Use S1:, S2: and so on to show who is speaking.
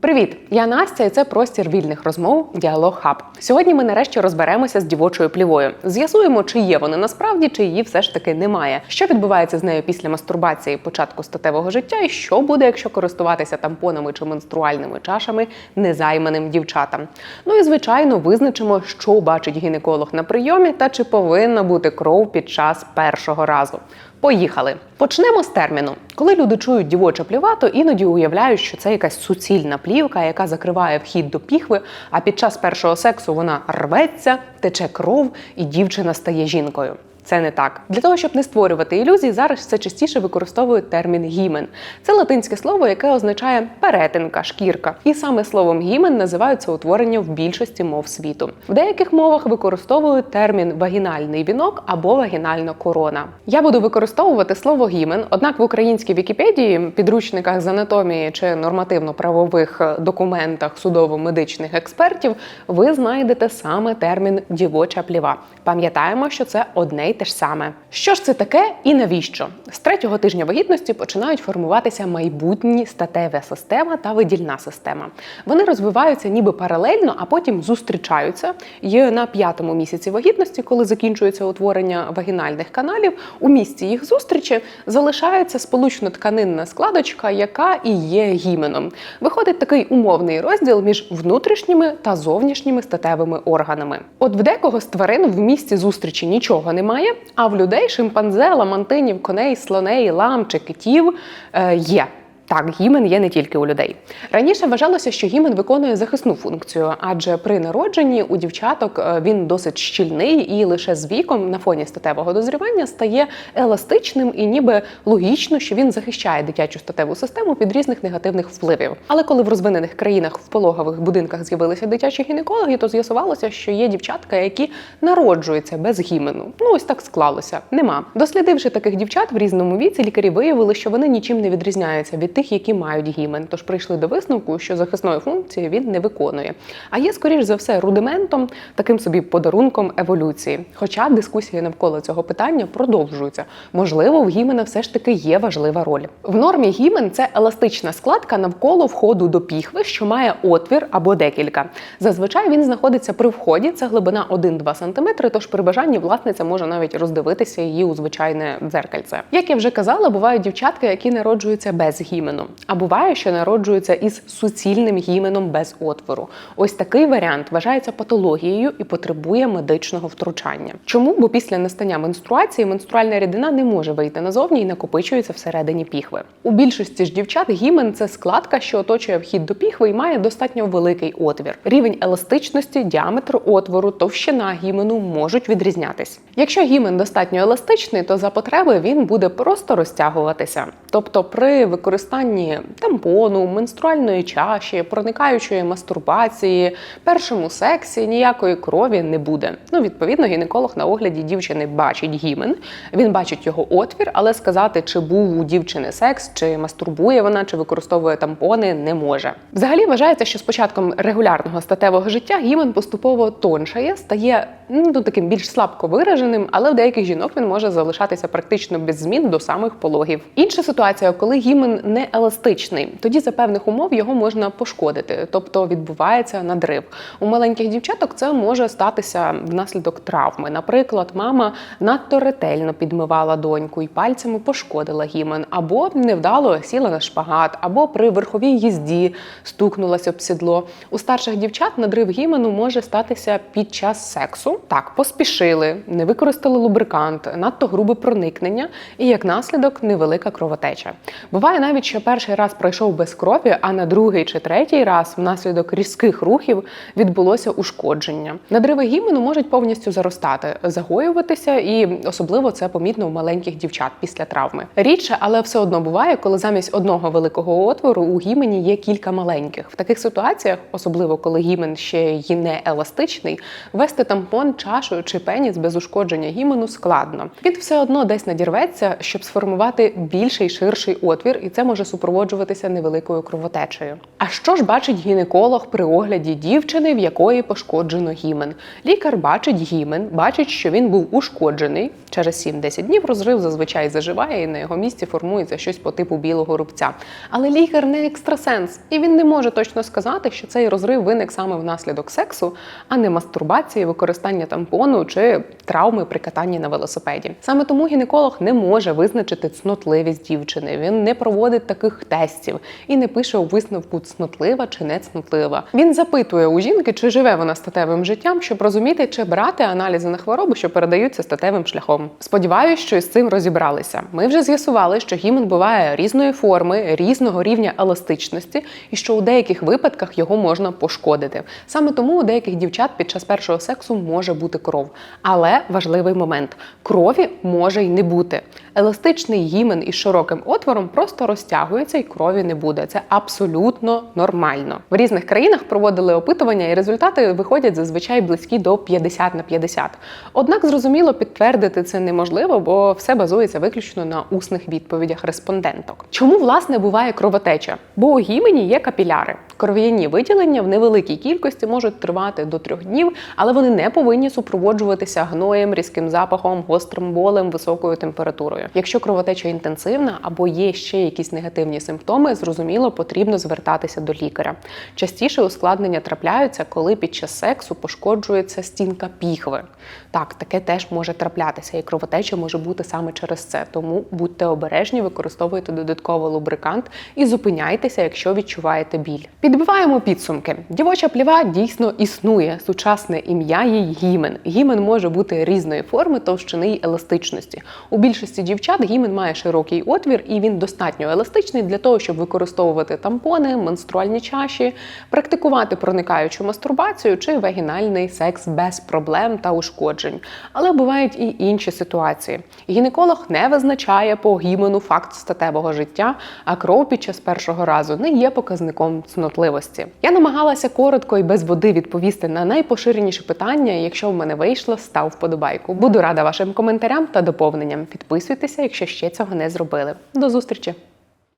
S1: Привіт, я Настя, і це простір вільних розмов Діалог Хаб. Сьогодні ми нарешті розберемося з дівочою плівою. З'ясуємо, чи є вона насправді, чи її все ж таки немає. Що відбувається з нею після мастурбації початку статевого життя, і що буде, якщо користуватися тампонами чи менструальними чашами незайманим дівчатам. Ну і звичайно, визначимо, що бачить гінеколог на прийомі та чи повинна бути кров під час першого разу. Поїхали. Почнемо з терміну. Коли люди чують дівоча пліва, то іноді уявляють, що це якась суцільна плівка, яка закриває вхід до піхви, а під час першого сексу вона рветься, тече кров, і дівчина стає жінкою. Це не так. Для того, щоб не створювати ілюзій, зараз все частіше використовують термін гімен. Це латинське слово, яке означає перетинка, шкірка. І саме словом гімен називаються утворення в більшості мов світу. В деяких мовах використовують термін вагінальний вінок або вагінальна корона. Я буду використовувати слово гімен, однак в українській Вікіпедії, підручниках з анатомії чи нормативно-правових документах судово-медичних експертів ви знайдете саме термін дівоча пліва. Пам'ятаємо, що це одне й те ж саме. Що ж це таке і навіщо? З третього тижня вагітності починають формуватися майбутні статева система та видільна система. Вони розвиваються ніби паралельно, а потім зустрічаються. І на п'ятому місяці вагітності, коли закінчується утворення вагінальних каналів, у місці їх зустрічі залишається сполучно-тканинна складочка, яка і є гіменом. Виходить такий умовний розділ між внутрішніми та зовнішніми статевими органами. От в декого з тварин в місці зустрічі нічого немає, а в людей шимпанзе, ламантинів, коней, слоней, лам чи китів е, є. Так, гімен є не тільки у людей. Раніше вважалося, що гімен виконує захисну функцію, адже при народженні у дівчаток е, він досить щільний і лише з віком на фоні статевого дозрівання стає еластичним і ніби логічно, що він захищає дитячу статеву систему від різних негативних впливів. Але коли в розвинених країнах в пологових будинках з'явилися дитячі гінекологи, то з'ясувалося, що є дівчатка, які народжуються без гімену. Ну ось так склалося. Нема. Дослідивши таких дівчат в різному віці, лікарі виявили, що вони нічим не відрізняються від тих, які мають гімен. Тож прийшли до висновку, що захисної функції він не виконує. А є, скоріш за все, рудиментом, таким собі подарунком еволюції. Хоча дискусії навколо цього питання продовжуються. Можливо, в гімена все ж таки є важлива роль. В нормі гімен це еластична складка навколо входу до піхви, що має отвір або декілька. Зазвичай він знаходиться при вході, це глибина 1-2 см, тож при бажанні власниця може навіть роздивитися її у звичайне дзеркальце. Як я вже казала, бувають дівчатки, які народжуються без гімену. А буває, що народжуються із суцільним гіменом без отвору. Ось такий варіант вважається патологією і потребує медичного втручання. Чому? Бо після настання менструації менструальна рідина не може вийти назовні і накопичується всередині піхви. У більшості ж дівчат гімен це складка, що оточує вхід до піхви і має достатньо великий отвір. Рівень еластичності, діаметр отвору, товщина гімену можуть відрізнятись. Якщо гімен достатньо еластичний, то за потреби він буде просто розтягуватися. Тобто при використанні тампону, менструальної чаші, проникаючої мастурбації, першому сексі ніякої крові не буде. Ну, відповідно, гінеколог на огляді дівчини бачить гімен, він бачить його отвір, але сказати, чи був у дівчини секс, чи мастурбує вона, чи використовує тампони, не може. Взагалі вважається, що з початком регулярного статевого життя гімен поступово тоншає, стає ну, таким більш слабко вираженим, але в деяких жінок він може залишатися практично без змін до самих пологів. Інша ситуація, коли гімен не еластичний, тоді за певних умов його можна пошкодити, тобто відбувається надрив. У маленьких дівчаток це може статися внаслідок травми. Наприклад, мама надто ретельно підмивала доньку і пальцями пошкодила гімен, або невдало сіла на шпагат, або при верховій їзді стукнулася об сідло. У старших дівчат надрив гімену може статися під час сексу. Так, поспішили, не використали лубрикант, надто грубе проникнення і як наслідок невелика кровотеча. Буває навіть, що перший раз пройшов без крові, а на другий чи третій раз внаслідок різких рухів відбулося ушкодження. Надриви гімену можуть повністю заростати, загоюватися, і особливо це помітно у маленьких дівчат після травми. Рідше, але все одно буває, коли замість одного великого отвору у гімені є кілька маленьких. В таких ситуаціях, особливо коли гімен ще й не еластичний, вести тампон, чашу чи пеніс без ушкодження гімену складно. Він все одно десь надірветься, щоб сформувати більший ширший отвір, і це може супроводжуватися невеликою кровотечею. А що ж бачить гінеколог при огляді дівчини, в якої пошкоджено гімен? Лікар бачить гімен, бачить, що він був ушкоджений. Через 7-10 днів розрив зазвичай заживає і на його місці формується щось по типу білого рубця. Але лікар не екстрасенс, і він не може точно сказати, що цей розрив виник саме внаслідок сексу, а не мастурбації, використання тампону чи травми при катанні на велосипеді. Саме тому гінеколог не може визначити цнотливість дівчини. Він не проводить таких тестів і не пише у висновку цнотлива чи не цнотлива. Він запитує у жінки, чи живе вона статевим життям, щоб розуміти, чи брати аналізи на хвороби, що передаються статевим шляхом. Сподіваюсь, що із цим розібралися. Ми вже з'ясували, що гімен буває різної форми, різного рівня еластичності, і що у деяких випадках його можна пошкодити. Саме тому у деяких дівчат під час першого сексу може бути кров. Але важливий момент: крові може й не бути. Еластичний гімен із широким отвором просто розтягується і крові не буде. Це абсолютно нормально. В різних країнах проводили опитування, і результати виходять зазвичай близькі до 50 на 50. Однак, зрозуміло, підтвердити це неможливо, бо все базується виключно на усних відповідях респонденток. Чому власне буває кровотеча? Бо у гімені є капіляри. Кров'яні виділення в невеликій кількості можуть тривати до трьох днів, але вони не повинні супроводжуватися гноєм, різким запахом, гострим болем, високою температурою. Якщо кровотеча інтенсивна або є ще якісь негативні симптоми, зрозуміло, потрібно звертатися до лікаря. Частіше ускладнення трапляються, коли під час сексу пошкоджується стінка піхви. Так, таке теж може траплятися, і кровотеча може бути саме через це. Тому будьте обережні, використовуйте додатковий лубрикант і зупиняйтеся, якщо відчуваєте біль. Підбиваємо підсумки. Дівоча пліва дійсно існує. Сучасне ім'я їй гімен. Гімен може бути різної форми, товщини й еластичності. У більшості дівчат гімен має широкий отвір, і він достатньо еластичний для того, щоб використовувати тампони, менструальні чаші, практикувати проникаючу мастурбацію чи вагінальний секс без проблем та ушкоджень. Але бувають і інші ситуації. Гінеколог не визначає по гімену факт статевого життя, а кров під час першого разу не є показником цнотливості. Я намагалася коротко і без води відповісти на найпоширеніші питання. Якщо в мене вийшло, став вподобайку. Буду рада вашим коментарям та доповненням. Підписуйтеся, якщо ще цього не зробили. До зустрічі!